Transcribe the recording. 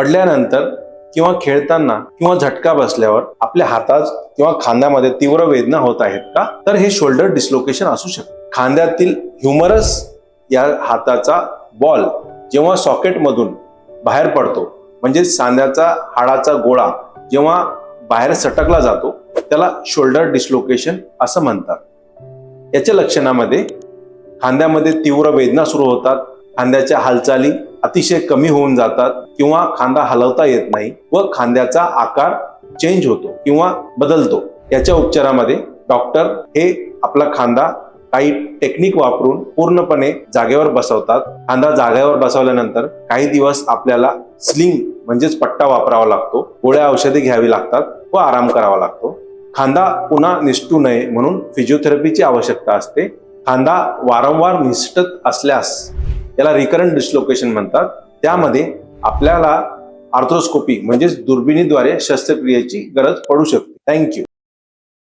पडल्यानंतर किंवा खेळताना किंवा झटका बसल्यावर आपल्या हातात किंवा खांद्यामध्ये तीव्र वेदना होत आहेत का? तर हे शोल्डर डिस्लोकेशन असू शकते. खांद्यातील ह्युमरस या हाताचा बॉल जेव्हा सॉकेटमधून बाहेर पडतो म्हणजे सांध्याचा हाडाचा गोळा जेव्हा बाहेर सटकला जातो त्याला शोल्डर डिस्लोकेशन असं म्हणतात. याच्या लक्षणामध्ये खांद्यामध्ये तीव्र वेदना सुरू होतात खांद्याच्या हालचाली अतिशय कमी होऊन जातात किंवा खांदा हलवता येत नाही व खांद्याचा आकार चेंज होतो किंवा बदलतो. याच्या उपचारामध्ये डॉक्टर हे आपला खांदा काही टेक्निक वापरून पूर्णपणे जागेवर बसवतात. खांदा जागेवर बसवल्यानंतर काही दिवस आपल्याला स्लिंग म्हणजेच पट्टा वापरावा लागतो. गोळ्या औषधे घ्यावी लागतात व आराम करावा लागतो. खांदा पुन्हा निसटू नये म्हणून फिजिओथेरपीची आवश्यकता असते. खांदा वारंवार निसटत असल्यास याला रिकरंट डिस्लोकेशन म्हणतात. त्यामध्ये आपल्याला आर्थ्रोस्कोपी म्हणजेच दुर्बिणीद्वारे शस्त्रक्रियेची गरज पडू शकते. थँक्यू